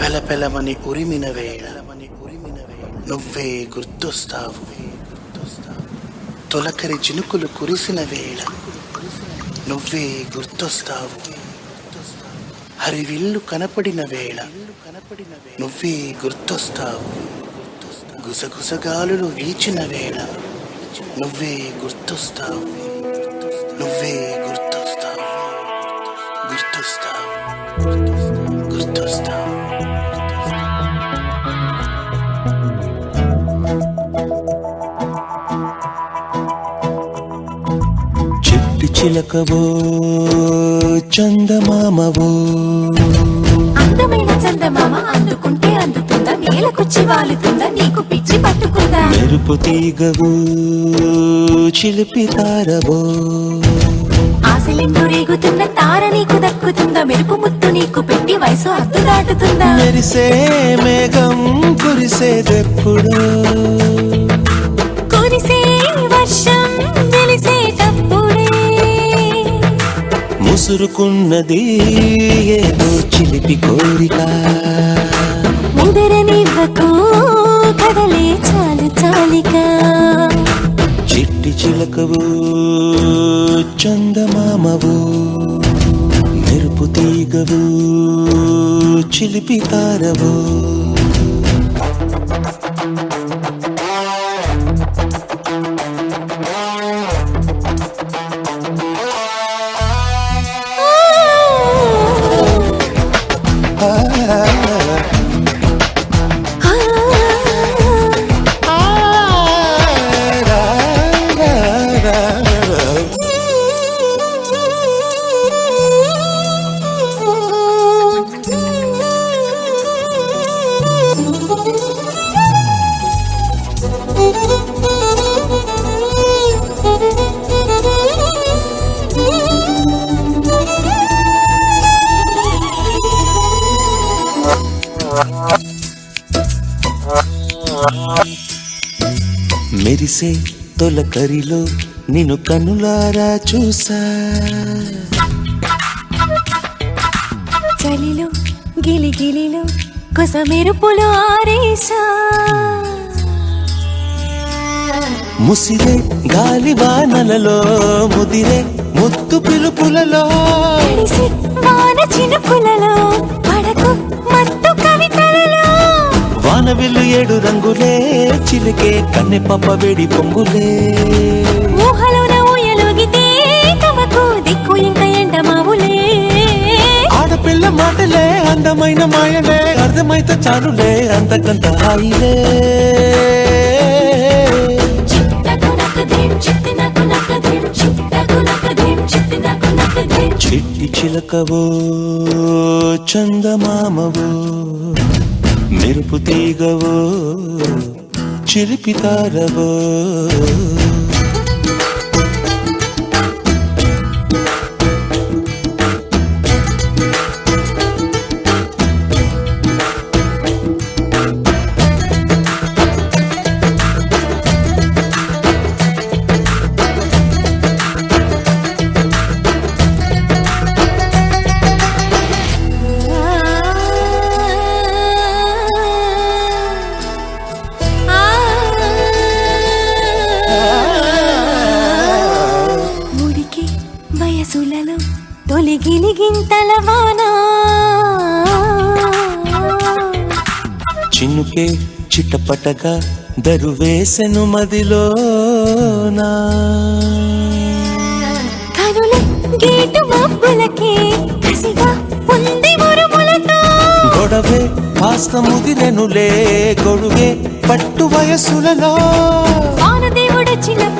పెలపెలమని ఉరిమిన వేళ నువ్వే గుర్తొస్తావు. తొలకరి చినుకులు కురిసిన వేళ. నువ్వే గుర్తొస్తావు. హరివిల్లు కనపడిన వేళ. నువ్వే గుర్తొస్తావు. గుసగుసగాలులు వీచిన వేళ. నువ్వే గుర్తొస్తావు. నువ్వే గుర్తొస్తావు. గుర్తొస్తావు. గుర్తొస్తావు. చిలకవో చందమామవో. అందమైన చందమామ అందుకుంటే అందుతుందా నేలకొచ్చి వాలుతుందా నీకు పిచ్చి పట్టుకుందా? మెరుపు తీగవో చిలిపి తారవో. ఆశలెందు రేగుతున్న తార నీకు దక్కుతుందా మెరుపు ముత్తు నీకు పెట్టి వయసు అద్దు దాటుతుందా? మెరిసే మేఘం కురిసేదెప్పుడు ముసురుకున్నది ఏదో చిలిపి కోరిక? ముదరనివ్వకు కదలే చాలు చాలిక. చిట్టి చిలకవు చందమామవు మెరుపు తీగవు చిలిపి తారవు. మెరిసే తొలకరిలో నిన్ను కనులారా చూసా. చలిలో గిలిగిలిలో కొస మెరుపులు ఆరేశా ముసిరే గాలి వానలలో ముదిరే ముత్తు పిలుపులలో. వాన చినుకులలో వానవిల్లు ఏడు రంగులే చిలికే కన్నె పప్ప వేడి పొంగులే. ఊహలోన ఊయలుగితే తమకు దిక్కు ఇంకా ఎండ మావులే. ఆడపిల్ల మాటలే అందమైన మాయలే అర్థమైతే చాలులే అంతకంత హాయిలే. చిట్టి చిలకవో చందమామవో. మెరుపు తీగవో చిరిపితారవో వయసులలో తొలి గిలిగింతల వాన. చిన్నుకే చిట్టపటగా దరువేసెను మదిలోనా. కనుల గేటు మబ్బులకి కసిగా ఉంది మురుములతో. గొడవే కాస్త ముదిరెనులే గొడువే పట్టు వయసులలో వానదేవుడొచ్చినప్పుడే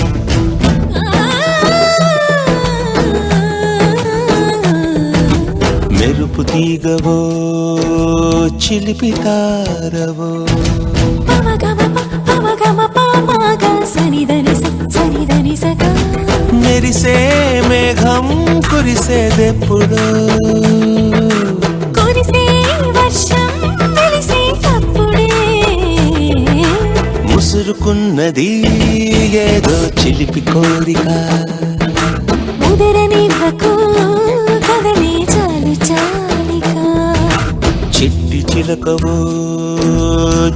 మెరుపు తీగవో చిలిపి తారవో. మెరిసే మేఘం కురిసేదెప్పుడో కురిసే వర్షం తప్పుడే ముసురుకున్నది ఏదో చిలిపి కోరిక. ముదరనివ్వకు చిలకవు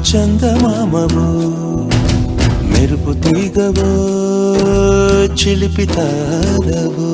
చందమామవు మెరుపు తీగవు చిలిపి తారవు.